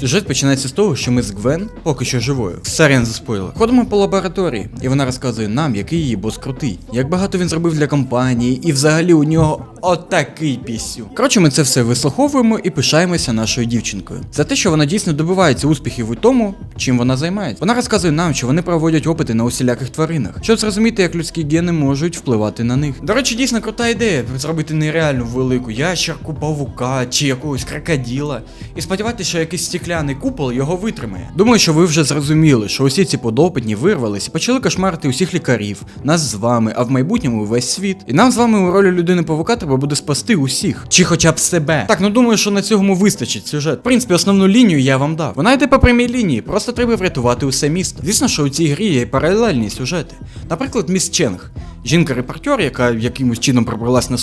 Сюжет починається з того, що ми з Гвен, поки що живою, Саріан заспойлер, ходимо по лабораторії, і вона розказує нам, який її бос крутий, як багато він зробив для компанії, і взагалі у нього отакий пісю. Коротше, ми це все вислуховуємо і пишаємося нашою дівчинкою. За те, що вона дійсно добивається успіхів у тому, чим вона займається. Вона розказує нам, що вони проводять опити на усіляких тваринах, щоб зрозуміти, як людські гени можуть впливати на них. До речі, дійсно крута ідея зробити нереально велику ящерку, павука чи якогось крокоділа. І сподіватися, що якийсь стекляний купол його витримає. Думаю, що ви вже зрозуміли, що усі ці подопитні вирвались і почали кошмарити усіх лікарів, нас з вами, а в майбутньому весь світ. І нам з вами у ролі людини павука треба буде спасти усіх, чи хоча б себе. Так, ну думаю, що на цьому вистачить сюжет. В принципі, основну лінію я вам дав. Вона йде по прямій лінії, просто треба врятувати усе місто. Звісно, що у цій грі є паралельні сюжети. Наприклад, міс Ченг, жінка-репортер, яка якимось чином пробралась на